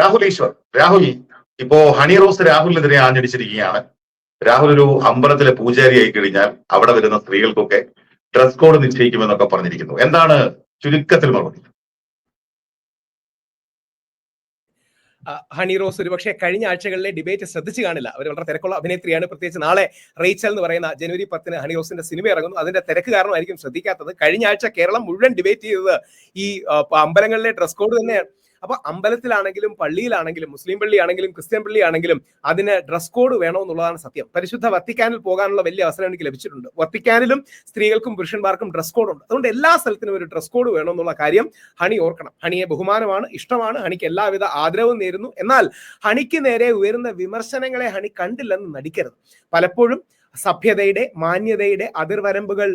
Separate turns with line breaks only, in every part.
രാഹുൽ ഈശ്വർ രാഹുൽ ഇപ്പോ ഹണി റോസ് രാഹുലിനെതിരെ ആഞ്ഞടിച്ചിരിക്കുകയാണ്. രാഹുൽ ഒരു അമ്പലത്തിലെ പൂജാരിയായി കഴിഞ്ഞാൽ അവിടെ വരുന്ന സ്ത്രീകൾക്കൊക്കെ ഡ്രസ് കോഡ് നിശ്ചയിക്കുമെന്നൊക്കെ പറഞ്ഞിരിക്കുന്നു. എന്താണ് ചുരുക്കത്തിൽ മറുപടി?
ഹണി റോസ് ഒരു പക്ഷേ കഴിഞ്ഞ ആഴ്ചകളിലെ ഡിബേറ്റ് ശ്രദ്ധിച്ചു കാണില്ല. അവർ വളരെ തിരക്കുള്ള അഭിനേത്രിയാണ്. പ്രത്യേകിച്ച് നാളെ റീച്ചൽ എന്ന് പറയുന്ന ജനുവരി പത്തിന് ഹണി റോസിന്റെ സിനിമ ഇറങ്ങുന്നു. അതിന്റെ തിരക്ക് കാരണമായിരിക്കും ശ്രദ്ധിക്കാത്തത്. കഴിഞ്ഞ ആഴ്ച കേരളം മുഴുവൻ ഡിബേറ്റ് ചെയ്തത് ഈ അമ്പലങ്ങളിലെ ഡ്രസ് കോഡ് തന്നെയാണ്. അപ്പൊ അമ്പലത്തിലാണെങ്കിലും പള്ളിയിലാണെങ്കിലും മുസ്ലിം പള്ളിയാണെങ്കിലും ക്രിസ്ത്യൻ പള്ളിയാണെങ്കിലും അതിന് ഡ്രസ് കോഡ് വേണമെന്നുള്ളതാണ് സത്യം. പരിശുദ്ധ വത്തിക്കാനിൽ പോകാനുള്ള വലിയ അവസരം എനിക്ക് ലഭിച്ചിട്ടുണ്ട്. വത്തിക്കാനിലും സ്ത്രീകൾക്കും പുരുഷന്മാർക്കും ഡ്രസ് കോഡ് ഉണ്ട്. അതുകൊണ്ട് എല്ലാ സ്ഥലത്തിനും ഒരു ഡ്രസ് കോഡ് വേണമെന്നുള്ള കാര്യം ഹണി ഓർക്കണം. ഹണിയെ ബഹുമാനമാണ് ഇഷ്ടമാണ് ഹണിക്ക് എല്ലാവിധ ആദരവും നേരുന്നു. എന്നാൽ ഹണിക്ക് നേരെ ഉയരുന്ന വിമർശനങ്ങളെ ഹണി കണ്ടില്ലെന്ന് നടിക്കരുത്. പലപ്പോഴും സഭ്യതയുടെ മാന്യതയുടെ അതിർവരമ്പുകൾ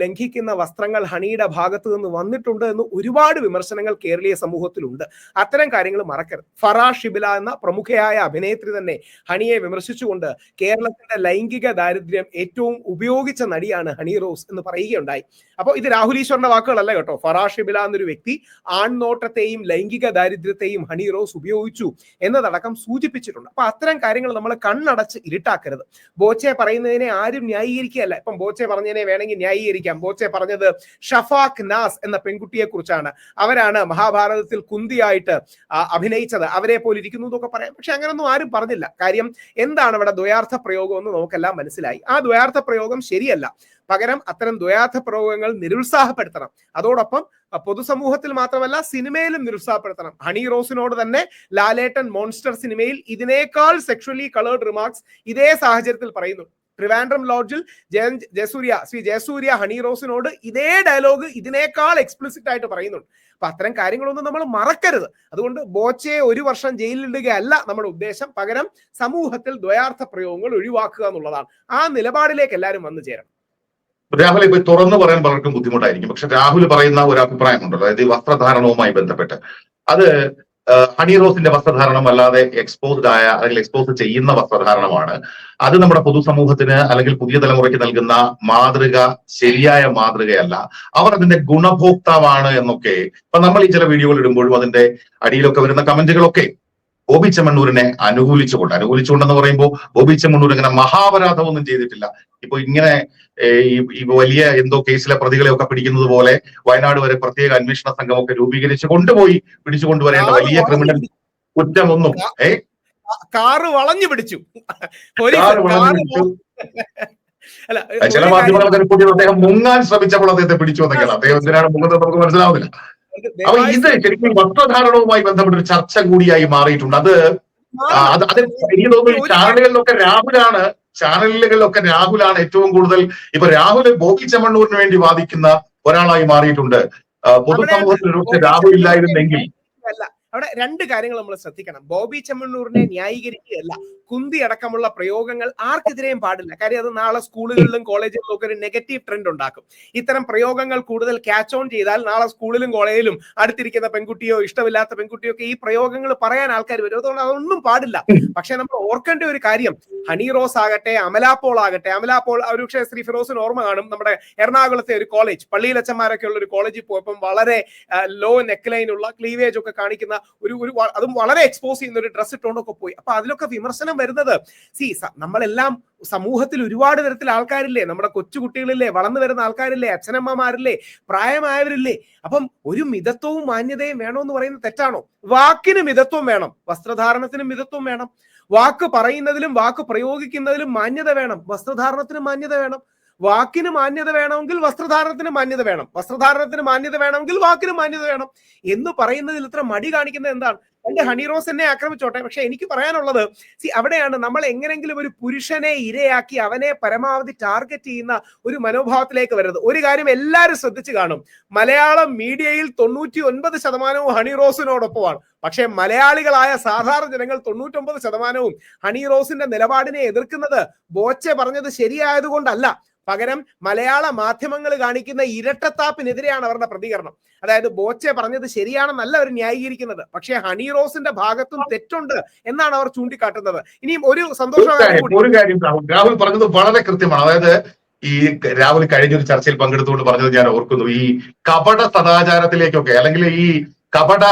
ലംഘിക്കുന്ന വസ്ത്രങ്ങൾ ഹണിയുടെ ഭാഗത്ത് നിന്ന് വന്നിട്ടുണ്ട് എന്ന് ഒരുപാട് വിമർശനങ്ങൾ കേരളീയ സമൂഹത്തിലുണ്ട്. അത്തരം കാര്യങ്ങൾ മറക്കരുത്. ഫറാ ഷിബില എന്ന പ്രമുഖയായ അഭിനേത്രി തന്നെ ഹണിയെ വിമർശിച്ചുകൊണ്ട് കേരളത്തിന്റെ ലൈംഗിക ദാരിദ്ര്യം ഏറ്റവും ഉപയോഗിച്ച നടിയാണ് ഹണി റോസ് എന്ന് പറയുകയുണ്ടായി. അപ്പോൾ ഇത് രാഹുൽ ഈശ്വറിന്റെ വാക്കുകളല്ല കേട്ടോ. ഫറാ ഷിബില എന്നൊരു വ്യക്തി ആൺനോട്ടത്തെയും ലൈംഗിക ദാരിദ്ര്യത്തെയും ഹണി റോസ് ഉപയോഗിച്ചു എന്നതടക്കം സൂചിപ്പിച്ചിട്ടുണ്ട്. അപ്പൊ അത്തരം കാര്യങ്ങൾ നമ്മൾ കണ്ണടച്ച് ഇരുട്ടാക്കരുത്. ബോച്ചെ പറയുന്നതിനെ ആരും ന്യായീകരിക്കുകയല്ല. ഇപ്പം ബോച്ചെ പറഞ്ഞതിനെ വേണമെങ്കിൽ ന്യായീകരിക്കാം. ബോച്ചെ പറഞ്ഞത് ഷഫാഖ് നാസ് എന്ന പെൺകുട്ടിയെ കുറിച്ചാണ് അവരാണ് മഹാഭാരതത്തിൽ കുന്തിയായിട്ട് അഭിനയിച്ചത്. അവരെ പോലെ ഇരിക്കുന്നു എന്നൊക്കെ പറയാം. പക്ഷെ അങ്ങനൊന്നും ആരും പറഞ്ഞില്ല. കാര്യം എന്താണ് ഇവിടെ ദ്വയാർത്ഥ പ്രയോഗം എന്ന് നമുക്കെല്ലാം മനസ്സിലായി. ആ ദ്വയാർത്ഥ പ്രയോഗം ശരിയല്ല. പകരം അത്തരം ദ്വയാർത്ഥ പ്രയോഗങ്ങൾ നിരുത്സാഹപ്പെടുത്തണം. അതോടൊപ്പം പൊതുസമൂഹത്തിൽ മാത്രമല്ല സിനിമയിലും നിരുത്സാഹപ്പെടുത്തണം. ഹണി റോസിനോട് തന്നെ ലാലേട്ടൻ മോൺസ്റ്റർ സിനിമയിൽ ഇതിനേക്കാൾ സെക്ഷലി കളേർഡ് റിമാർക്സ് ഇതേ സാഹചര്യത്തിൽ പറയുന്നു. ട്രിവാൻഡ്രം ലോഡ്ജിൽ ജയൻ ജയസൂര്യ ശ്രീ ജയസൂര്യ ഹണി റോസിനോട് ഇതേ ഡയലോഗ് ഇതിനേക്കാൾ എക്സ്പ്ലിസിറ്റ് ആയിട്ട് പറയുന്നുണ്ട്. അപ്പൊ അത്തരം കാര്യങ്ങളൊന്നും നമ്മൾ മറക്കരുത്. അതുകൊണ്ട് ബോച്ചയെ ഒരു വർഷം ജയിലിലിടുകയല്ല നമ്മുടെ ഉദ്ദേശം. പകരം സമൂഹത്തിൽ ദ്വയാർത്ഥ പ്രയോഗങ്ങൾ ഒഴിവാക്കുക എന്നുള്ളതാണ്. ആ നിലപാടിലേക്ക് എല്ലാവരും വന്നു ചേരണം.
രാഹുൽ ഇപ്പൊ തുറന്നു പറയാൻ പലർക്കും ബുദ്ധിമുട്ടായിരിക്കും. പക്ഷെ രാഹുൽ പറയുന്ന ഒരു അഭിപ്രായമുണ്ടല്ലോ. അതായത് വസ്ത്രധാരണവുമായി ബന്ധപ്പെട്ട്. അത് ഹണി റോസിന്റെ വസ്ത്രധാരണം അല്ലാതെ എക്സ്പോസ്ഡ് ആയ അല്ലെങ്കിൽ എക്സ്പോസ് ചെയ്യുന്ന വസ്ത്രധാരണമാണ്. അത് നമ്മുടെ പൊതുസമൂഹത്തിന് അല്ലെങ്കിൽ പുതിയ തലമുറയ്ക്ക് നൽകുന്ന മാതൃക ശരിയായ മാതൃകയല്ല. അവർ അതിന്റെ ഗുണഭോക്താവാണ് എന്നൊക്കെ. ഇപ്പൊ നമ്മൾ ഈ ചില വീഡിയോകൾ ഇടുമ്പോഴും അതിന്റെ അടിയിലൊക്കെ വരുന്ന കമന്റുകളൊക്കെ ബോബി ചെമ്മണ്ണൂരിനെ അനുകൂലിച്ചുകൊണ്ട് അനുകൂലിച്ചുകൊണ്ടെന്ന് പറയുമ്പോൾ ബോബി ചെമ്മണ്ണൂർ ഇങ്ങനെ മഹാപരാധമൊന്നും ചെയ്തിട്ടില്ല. ഇപ്പൊ ഇങ്ങനെ ഈ വലിയ എന്തോ കേസിലെ പ്രതികളെ ഒക്കെ പിടിക്കുന്നത് പോലെ വയനാട് വരെ പ്രത്യേക അന്വേഷണ സംഘമൊക്കെ രൂപീകരിച്ച് കൊണ്ടുപോയി പിടിച്ചു കൊണ്ടുവരേണ്ട വലിയ ക്രിമിനൽ കുറ്റമൊന്നും ഏ?
കാറ് വളഞ്ഞു പിടിച്ചു.
ചില മാധ്യമങ്ങളൊക്കെ റിപ്പോർട്ട് അദ്ദേഹം മുങ്ങാൻ ശ്രമിച്ചപ്പോൾ അദ്ദേഹത്തെ പിടിച്ചു എന്നൊക്കെയാണ്. അദ്ദേഹം എന്തിനാണ് മുങ്ങുന്നത് നമുക്ക് മനസ്സിലാവുന്നില്ല. അപ്പൊ ഇത് ശരിക്കും വസ്ത്രധാരണവുമായി ബന്ധപ്പെട്ട ഒരു ചർച്ച കൂടിയായി മാറിയിട്ടുണ്ട്. അത് അത് അത് എനിക്ക് തോന്നുന്നു ഈ ചാനലുകളിലൊക്കെ രാഹുലാണ് ചാനലുകളിലൊക്കെ രാഹുലാണ് ഏറ്റവും കൂടുതൽ ഇപ്പൊ രാഹുൽ ബോബി ചെമ്മണ്ണൂരിന് വേണ്ടി വാദിക്കുന്ന ഒരാളായി മാറിയിട്ടുണ്ട്. പൊതുസമൂഹത്തിൽ രാഹുൽ ഇല്ലായിരുന്നെങ്കിൽ
അവിടെ രണ്ട് കാര്യങ്ങൾ നമ്മൾ ശ്രദ്ധിക്കണം. ബോബി ചെമ്മണ്ണൂരിനെ ന്യായീകരിക്കുകയല്ല. കുന്തി അടക്കമുള്ള പ്രയോഗങ്ങൾ ആർക്കെതിരെയും പാടില്ല. കാര്യം അത് നാളെ സ്കൂളുകളിലും കോളേജുകളിലും ഒക്കെ ഒരു നെഗറ്റീവ് ട്രെൻഡ് ഉണ്ടാക്കും. ഇത്തരം പ്രയോഗങ്ങൾ കൂടുതൽ ക്യാച്ച് ഓൺ ചെയ്താൽ നാളെ സ്കൂളിലും കോളേജിലും അടുത്തിരിക്കുന്ന പെൺകുട്ടിയോ ഇഷ്ടമില്ലാത്ത പെൺകുട്ടിയോ ഒക്കെ ഈ പ്രയോഗങ്ങൾ പറയാൻ ആൾക്കാർ വരും. അതുകൊണ്ട് അതൊന്നും പാടില്ല. പക്ഷെ നമ്മൾ ഓർക്കേണ്ട ഒരു കാര്യം. ഹണി റോസ് ആകട്ടെ അമലാപോൾ ആകട്ടെ. അമലാപ്പോൾ ഒരു പക്ഷേ ശ്രീ ഫിറോസിന് ഓർമ്മ കാണും. നമ്മുടെ എറണാകുളത്തെ ഒരു കോളേജ് പള്ളിയിലച്ചന്മാരൊക്കെ ഉള്ള ഒരു കോളേജിൽ പോയപ്പം വളരെ ലോ നെക്ക് ലൈൻ ഉള്ള ക്ലീവേജ് ഒക്കെ കാണിക്കുന്ന ഒരു ഒരു അതും വളരെ എക്സ്പോസ് ചെയ്യുന്ന ഒരു ഡ്രസ് ഇട്ടുകൊണ്ടൊക്കെ പോയി. അപ്പൊ അതിലൊക്കെ വിമർശനം വരുന്നത് സി നമ്മളെല്ലാം സമൂഹത്തിൽ ഒരുപാട് തരത്തിൽ ആൾക്കാരില്ലേ? നമ്മുടെ കൊച്ചുകുട്ടികളില്ലേ വളർന്നു വരുന്ന ആൾക്കാരില്ലേ? അച്ഛനമ്മമാരില്ലേ? പ്രായമായവരില്ലേ? അപ്പം ഒരു മിതത്വവും മാന്യതയും വേണമെന്ന് പറയുന്നത് തെറ്റാണോ? വാക്കിന് മിതത്വം വേണം. വസ്ത്രധാരണത്തിന് മിതത്വം വേണം. വാക്ക് പറയുന്നതിലും വാക്ക് പ്രയോഗിക്കുന്നതിലും മാന്യത വേണം. വസ്ത്രധാരണത്തിന് മാന്യത വേണം. വാക്കിന് മാന്യത വേണമെങ്കിൽ വസ്ത്രധാരണത്തിന് മാന്യത വേണം. വസ്ത്രധാരണത്തിന് മാന്യത വേണമെങ്കിൽ വാക്കിന് മാന്യത വേണം. എന്ന് പറയുന്നതിൽ ഇത്ര മടി കാണിക്കുന്നത് എന്താണ്? എന്റെ ഹണി റോസ് എന്നെ ആക്രമിച്ചോട്ടെ. പക്ഷെ എനിക്ക് പറയാനുള്ളത് സി അവിടെയാണ് നമ്മൾ എങ്ങനെങ്കിലും ഒരു പുരുഷനെ ഇരയാക്കി അവനെ പരമാവധി ടാർഗറ്റ് ചെയ്യുന്ന ഒരു മനോഭാവത്തിലേക്ക് വരുന്നത്. ഒരു കാര്യം എല്ലാവരും ശ്രദ്ധിച്ചു കാണും. മലയാളം മീഡിയയിൽ തൊണ്ണൂറ്റി ഒൻപത് ശതമാനവും ഹണി റോസിനോടൊപ്പമാണ്. പക്ഷേ മലയാളികളായ സാധാരണ ജനങ്ങൾ തൊണ്ണൂറ്റൊമ്പത് ശതമാനവും ഹണി റോസിന്റെ നിലപാടിനെ എതിർക്കുന്നത് ബോച്ചെ പറഞ്ഞത് ശരിയായതുകൊണ്ടല്ല. പകരം മലയാള മാധ്യമങ്ങൾ കാണിക്കുന്ന ഇരട്ടത്താപ്പിനെതിരെയാണ് അവരുടെ പ്രതികരണം. അതായത് ബോച്ചെ പറഞ്ഞത് ശരിയാണെന്നല്ല അവർ ന്യായീകരിക്കുന്നത്. പക്ഷേ ഹണി റോസിന്റെ ഭാഗത്തും തെറ്റുണ്ട് എന്നാണ് അവർ ചൂണ്ടിക്കാട്ടുന്നത്. ഇനിയും ഒരു
കാര്യം രാഹുൽ പറഞ്ഞത് വളരെ കൃത്യമാണ്. അതായത് ഈ രാഹുൽ കഴിഞ്ഞൊരു ചർച്ചയിൽ പങ്കെടുത്തുകൊണ്ട് പറഞ്ഞത് ഞാൻ ഓർക്കുന്നു. ഈ കപട സദാചാരത്തിലേക്കൊക്കെ അല്ലെങ്കിൽ ഈ കപട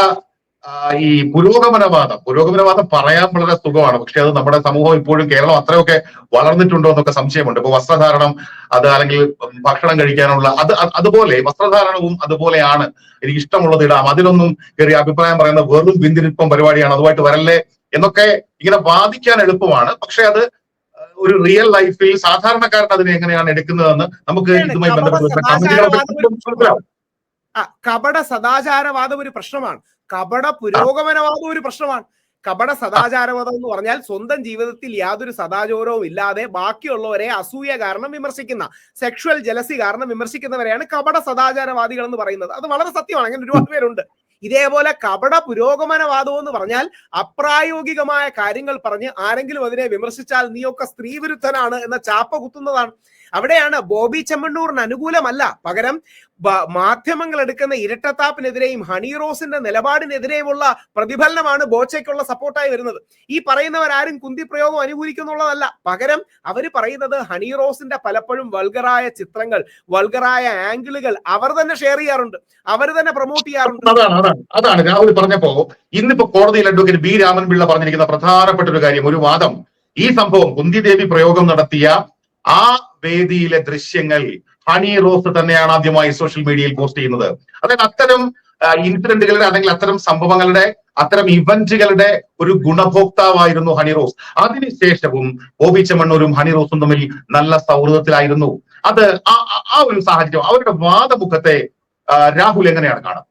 ഈ പുരോഗമനവാദം. പുരോഗമനവാദം പറയാൻ വളരെ സുഖമാണ്. പക്ഷെ അത് നമ്മുടെ സമൂഹം ഇപ്പോഴും കേരളം അത്രയൊക്കെ വളർന്നിട്ടുണ്ടോ എന്നൊക്കെ സംശയമുണ്ട്. ഇപ്പൊ വസ്ത്രധാരണം അത് അല്ലെങ്കിൽ ഭക്ഷണം കഴിക്കാനുള്ള അത് അത് അതുപോലെ വസ്ത്രധാരണവും അതുപോലെയാണ് എനിക്ക് ഇഷ്ടമുള്ളത് ഇടാം. അതിലൊന്നും കയറി അഭിപ്രായം പറയുന്ന വെറും പിന്തിരിപ്പം പരിപാടിയാണ് അതുമായിട്ട് വരല്ലേ എന്നൊക്കെ ഇങ്ങനെ വാദിക്കാൻ എളുപ്പമാണ്. പക്ഷെ അത് ഒരു റിയൽ ലൈഫിൽ സാധാരണക്കാരൻ അതിനെ എങ്ങനെയാണ് എടുക്കുന്നതെന്ന് നമുക്ക് ഇതുമായി ബന്ധപ്പെട്ട്
ആ കപട സദാചാരവാദം ഒരു പ്രശ്നമാണ്. കപട പുരോഗമനവാദം ഒരു പ്രശ്നമാണ്. കപട സദാചാരവാദം എന്ന് പറഞ്ഞാൽ സ്വന്തം ജീവിതത്തിൽ യാതൊരു സദാചാരവും ഇല്ലാതെ ബാക്കിയുള്ളവരെ അസൂയ കാരണം വിമർശിക്കുന്ന സെക്ഷുവൽ ജലസി കാരണം വിമർശിക്കുന്നവരെയാണ് കപട സദാചാരവാദികൾ എന്ന് പറയുന്നത്. അത് വളരെ സത്യമാണ്. അങ്ങനെ ഒരുപാട് പേരുണ്ട്. ഇതേപോലെ കപട പുരോഗമനവാദം എന്ന് പറഞ്ഞാൽ അപ്രായോഗികമായ കാര്യങ്ങൾ പറഞ്ഞ് ആരെങ്കിലും അതിനെ വിമർശിച്ചാൽ നീയൊക്കെ സ്ത്രീവിരുദ്ധനാണ് എന്ന ചാപ്പ കുത്തുന്നതാണ്. അവിടെയാണ് ബോബി ചെമ്മണ്ണൂറിന് അനുകൂലമല്ല. പകരം മാധ്യമങ്ങൾ എടുക്കുന്ന ഇരട്ടത്താപ്പിനെതിരെയും ഹണി റോസിന്റെ നിലപാടിനെതിരെയുമുള്ള പ്രതിഫലനമാണ് ബോച്ചയ്ക്കുള്ള സപ്പോർട്ടായി വരുന്നത്. ഈ പറയുന്നവരാരും കുന്തി പ്രയോഗം അനുകൂലിക്കുന്നുള്ളതല്ല. പകരം അവർ പറയുന്നത് ഹണി റോസിന്റെ പലപ്പോഴും വൾഗറായ ചിത്രങ്ങൾ വൾഗറായ ആംഗിളുകൾ അവർ തന്നെ ഷെയർ ചെയ്യാറുണ്ട്. അവർ തന്നെ പ്രൊമോട്ട് ചെയ്യാറുണ്ട്.
അതാണ് അതാണ് അതാണ്. രാഹുൽ പറഞ്ഞപ്പോ ഇന്നിപ്പോ കോടതിയിൽ അഡ്വക്കേറ്റ് ബി രാമൻ രാമൻപിള്ള പറഞ്ഞിരിക്കുന്ന പ്രധാനപ്പെട്ട ഒരു കാര്യം ഒരു വാദം. ഈ സംഭവം കുന്തിദേവി പ്രയോഗം നടത്തിയ ആ വേദിയിലെ ദൃശ്യങ്ങൾ ഹണി റോസ് തന്നെയാണ് ആദ്യമായി സോഷ്യൽ മീഡിയയിൽ പോസ്റ്റ് ചെയ്യുന്നത്. അതായത് അത്തരം ഇൻസിഡന്റുകളുടെ അല്ലെങ്കിൽ അത്തരം സംഭവങ്ങളുടെ അത്തരം ഇവന്റുകളുടെ ഒരു ഗുണഭോക്താവായിരുന്നു ഹണി റോസ്. അതിനുശേഷവും ബോബി ചെമ്മണ്ണൂരും ഹണി റോസും തമ്മിൽ നല്ല സൗഹൃദത്തിലായിരുന്നു. അത് ആ ഒരു സാഹചര്യം അവരുടെ വാദമുഖത്തെ രാഹുൽ എങ്ങനെയാണ് കാണുന്നത്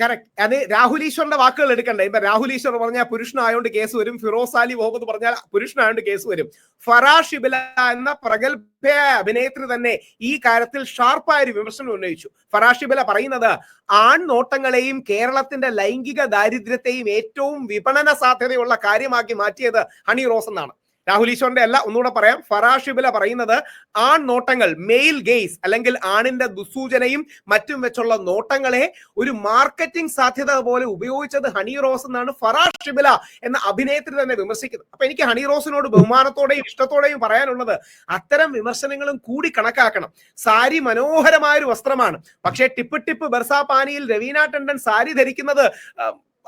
കറക്റ്റ് അത് രാഹുൽ ഈശ്വറിന്റെ വാക്കുകൾ എടുക്കണ്ടേ? ഇപ്പൊ രാഹുൽ ഈശ്വർ പറഞ്ഞാൽ പുരുഷനായോണ്ട് കേസ് വരും ഫിറോസ് അലി മുഹമ്മദ് പറഞ്ഞാൽ പുരുഷനായോണ്ട് കേസ് വരും. ഫറാഷ് ഷിബില എന്ന പ്രഗത്ഭയായ അഭിനേത്രി തന്നെ ഈ കാര്യത്തിൽ ഷാർപ്പായ ഒരു വിമർശനം ഉന്നയിച്ചു. ഫറാഷ് ഷിബില പറയുന്നത് ആൺനോട്ടങ്ങളെയും കേരളത്തിന്റെ ലൈംഗിക ദാരിദ്ര്യത്തെയും ഏറ്റവും വിപണന സാധ്യതയുള്ള കാര്യമാക്കി മാറ്റിയത് ഹണി റോസ് എന്നാണ്. രാഹുൽ ഈശ്വറിന്റെ അല്ല ഒന്നുകൂടെ പറയാം. ഫറാഷിബില പറയുന്നത് ആൺ നോട്ടങ്ങൾ മെയിൽ ഗെയ്സ് അല്ലെങ്കിൽ ആണിന്റെ ദുസൂചനയും മറ്റും വെച്ചുള്ള നോട്ടങ്ങളെ ഒരു മാർക്കറ്റിംഗ് സാധ്യത പോലെ ഉപയോഗിച്ചത് ഹണി റോസ് എന്നാണ് ഫറാഷിബില എന്ന അഭിനേത്രി തന്നെ വിമർശിക്കുന്നത്. അപ്പൊ എനിക്ക് ഹണി റോസിനോട് ബഹുമാനത്തോടെയും ഇഷ്ടത്തോടെയും പറയാനുള്ളത് അത്തരം വിമർശനങ്ങളും കൂടി കണക്കാക്കണം. സാരി മനോഹരമായ ഒരു വസ്ത്രമാണ്. പക്ഷേ ടിപ്പ് ടിപ്പ് ബർസാ പാനിയിൽ രവീന ടണ്ടൻ സാരി ധരിക്കുന്നത്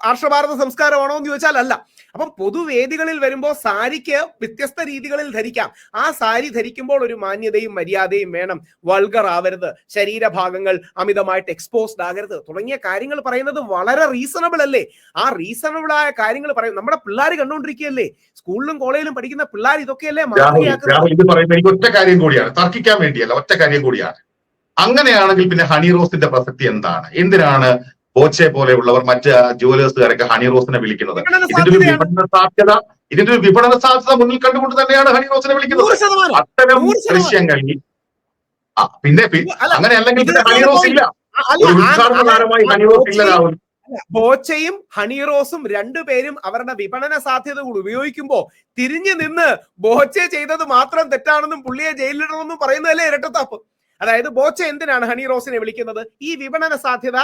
ആർഷഭാരത സംസ്കാരമാണോ എന്ന് ചോദിച്ചാൽ അല്ല അപ്പം പൊതുവേദികളിൽ വരുമ്പോൾ സാരിക്ക് വ്യത്യസ്ത രീതികളിൽ ധരിക്കാം. ആ സാരി ധരിക്കുമ്പോൾ ഒരു മാന്യതയും മര്യാദയും വേണം. വൾഗർ ആവരുത്. ശരീരഭാഗങ്ങൾ അമിതമായിട്ട് എക്സ്പോസ്ഡ് ആകരുത്. തുടങ്ങിയ കാര്യങ്ങൾ പറയുന്നത് വളരെ റീസണബിൾ അല്ലേ? ആ റീസണബിൾ ആയ കാര്യങ്ങൾ പറയും. നമ്മുടെ പിള്ളേർ കണ്ടുകൊണ്ടിരിക്കുകയല്ലേ സ്കൂളിലും കോളേജിലും പഠിക്കുന്ന പിള്ളേർ ഇതൊക്കെയല്ലേ
ഒറ്റ കാര്യം കൂടിയാണ്. തർക്കിക്കാൻ വേണ്ടിയല്ല ഒറ്റ കാര്യം കൂടിയാണ്. അങ്ങനെയാണെങ്കിൽ പിന്നെ ഹണി റോസിന്റെ പ്രസക്തി എന്താണ്? എന്തിനാണ് ബോച്ചെ പോലെയുള്ളവർ മറ്റ് ജുവലേഴ്സുകാരൊക്കെ ഹണി റോസിനെ വിളിക്കുന്നത്. ഇതിന്റെ ഒരു വിപണന സാധ്യത ഇതിന്റെ ഒരു വിപണന സാധ്യത മുന്നിൽ കണ്ടുകൊണ്ട് തന്നെയാണ് ഹണി റോസിനെ വിളിക്കുന്നത്. അത്തരം ആ, പിന്നെ അങ്ങനെ അല്ലെങ്കിൽ ഹണി റോസ് ഇല്ല ഉദ്ഘാടന താരമായി ഹണി റോസ് ഇല്ല
ബോച്ചയും-
രാഹുൽ
ബോച്ചയും ഹണീറോസും രണ്ടുപേരും അവരുടെ വിപണന സാധ്യത കൂടി ഉപയോഗിക്കുമ്പോൾ തിരിഞ്ഞു നിന്ന് ബോച്ചെ ചെയ്തത് മാത്രം തെറ്റാണെന്നും പുള്ളിയെ ജയിലിലിടണമെന്നും പറയുന്നതല്ലേ ഇരട്ടത്താപ്പ്? അതായത് ബോച്ച എന്തിനാണ് ഹണി റോസിനെ വിളിക്കുന്നത്? ഈ വിപണന സാധ്യത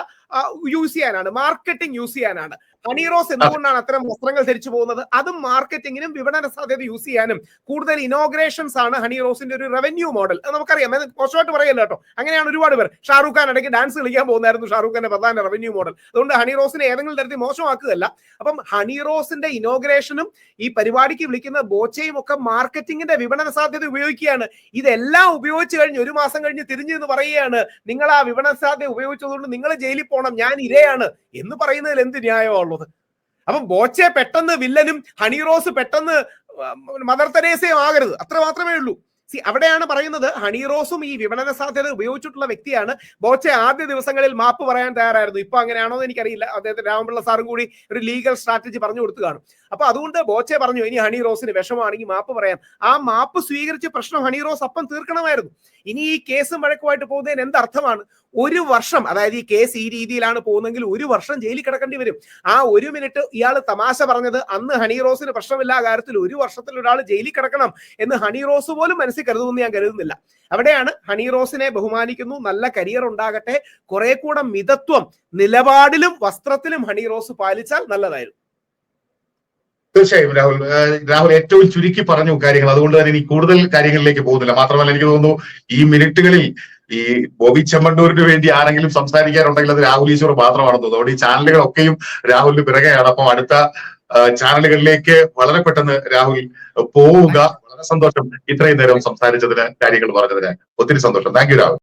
യൂസ് ചെയ്യാനാണ് മാർക്കറ്റിംഗ് യൂസ് ചെയ്യാനാണ് ഹണി റോസ് എന്തുകൊണ്ടാണ് അത്തരം വസ്ത്രങ്ങൾ ധരിച്ചു പോകുന്നത്? അതും മാർക്കറ്റിംഗിനും വിപണന സാധ്യത യൂസ് ചെയ്യാനും. കൂടുതൽ ഇനോഗ്രേഷൻസ് ആണ് ഹണി റോസിന്റെ ഒരു റവന്യൂ മോഡൽ അത് നമുക്കറിയാം. അത് മോശമായിട്ട് പറയല്ലോ കേട്ടോ. അങ്ങനെയാണ് ഒരുപാട് പേർ. ഷാറൂഖ് ഖാൻ ഇടയ്ക്ക് ഡാൻസ് കളിക്കാൻ പോകുന്നായിരുന്നു ഷാറൂഖ് ഖാന്റെ പ്രധാന റവന്യൂ മോഡൽ അതുകൊണ്ട് ഹണി റോസിനെ ഏതെങ്കിലും തരത്തിൽ മോശമാക്കുകയല്ല. അപ്പം ഹണി റോസിന്റെ ഇനോഗ്രേഷനും ഈ പരിപാടിക്ക് വിളിക്കുന്ന ബോച്ചയും ഒക്കെ മാർക്കറ്റിംഗിന്റെ വിപണന സാധ്യത ഉപയോഗിക്കുകയാണ്. ഇതെല്ലാം ഉപയോഗിച്ച് കഴിഞ്ഞ് ഒരു മാസം കഴിഞ്ഞ് തിരിഞ്ഞു എന്ന് പറയുകയാണ്. നിങ്ങൾ ആ വിപണന സാധ്യത ഉപയോഗിച്ചതുകൊണ്ട് നിങ്ങൾ ജയിലിൽ പോകണം ഞാൻ ഇരയാണ്. എന്ന് പറയുന്നതിൽ എന്ത് ന്യായമാണ് ഉള്ളത്. അപ്പം ബോച്ചെ പെട്ടെന്ന് വില്ലനും ഹണി റോസ് പെട്ടെന്ന് മദർ തെരേസയും ആകരുത്. അത്ര മാത്രമേ ഉള്ളൂ. സി അവിടെയാണ് പറയുന്നത് ഹണി റോസും ഈ വിപണന സാധ്യത ഉപയോഗിച്ചിട്ടുള്ള വ്യക്തിയാണ്. ബോച്ചെ ആദ്യ ദിവസങ്ങളിൽ മാപ്പ് പറയാൻ തയ്യാറായിരുന്നു. ഇപ്പൊ അങ്ങനെയാണോ എന്ന് എനിക്കറിയില്ല. അദ്ദേഹത്തെ രാമപിള്ള സാറും കൂടി ഒരു ലീഗൽ സ്ട്രാറ്റജി പറഞ്ഞു കൊടുത്തു കാണും. അപ്പൊ അതുകൊണ്ട് ബോച്ചെ പറഞ്ഞു ഇനി ഹണി റോസിന് വിഷമാണെങ്കിൽ മാപ്പ് പറയാം. ആ മാപ്പ് സ്വീകരിച്ച് പ്രശ്നം ഹണി റോസ് അപ്പം തീർക്കണമായിരുന്നു. ഇനി ഈ കേസും വഴക്കുമായിട്ട് പോകുന്നതിന് എന്തർത്ഥമാണ്? ഒരു വർഷം അതായത് ഈ കേസ് ഈ രീതിയിലാണ് പോകുന്നതെങ്കിൽ ഒരു വർഷം ജയിലിൽ കിടക്കേണ്ടി വരും. ആ ഒരു മിനിറ്റ് ഇയാൾ തമാശ പറഞ്ഞത് അന്ന് ഹണി റോസിന് പ്രശ്നമില്ല കാര്യത്തിൽ ഒരു വർഷത്തിൽ ഒരാൾ ജയിലിൽ കിടക്കണം എന്ന് ഹണി റോസ് പോലും മനസ്സിൽ കരുതുമെന്ന് ഞാൻ കരുതുന്നില്ല. അവിടെയാണ് ഹണി റോസിനെ ബഹുമാനിക്കുന്നു. നല്ല കരിയർ ഉണ്ടാകട്ടെ. കുറെ കൂടെ മിതത്വം നിലപാടിലും വസ്ത്രത്തിലും ഹണി റോസ് പാലിച്ചാൽ നല്ലതായിരുന്നു.
തീർച്ചയായും രാഹുൽ. രാഹുൽ ഏറ്റവും ചുരുക്കി പറഞ്ഞു കാര്യങ്ങൾ. അതുകൊണ്ട് തന്നെ ഇനി കൂടുതൽ കാര്യങ്ങളിലേക്ക് പോകുന്നില്ല. മാത്രമല്ല എനിക്ക് തോന്നുന്നു ഈ മിനിറ്റുകളിൽ ഈ ബോബി ചെമ്മണ്ടൂരിന് വേണ്ടി ആരെങ്കിലും സംസാരിക്കാറുണ്ടെങ്കിൽ അത് രാഹുൽ ഈശ്വർ മാത്രമാണെന്ന് തോന്നുന്നു. അതുകൊണ്ട് ഈ ചാനലുകളൊക്കെയും രാഹുലിന് പിറകെയാണ്. അപ്പം അടുത്ത ചാനലുകളിലേക്ക് വളരെ പെട്ടെന്ന് രാഹുൽ പോവുക. സന്തോഷം. ഇത്രയും നേരം സംസാരിച്ചതിന് കാര്യങ്ങൾ പറഞ്ഞതിന് ഒത്തിരി സന്തോഷം. Thank you Rahul.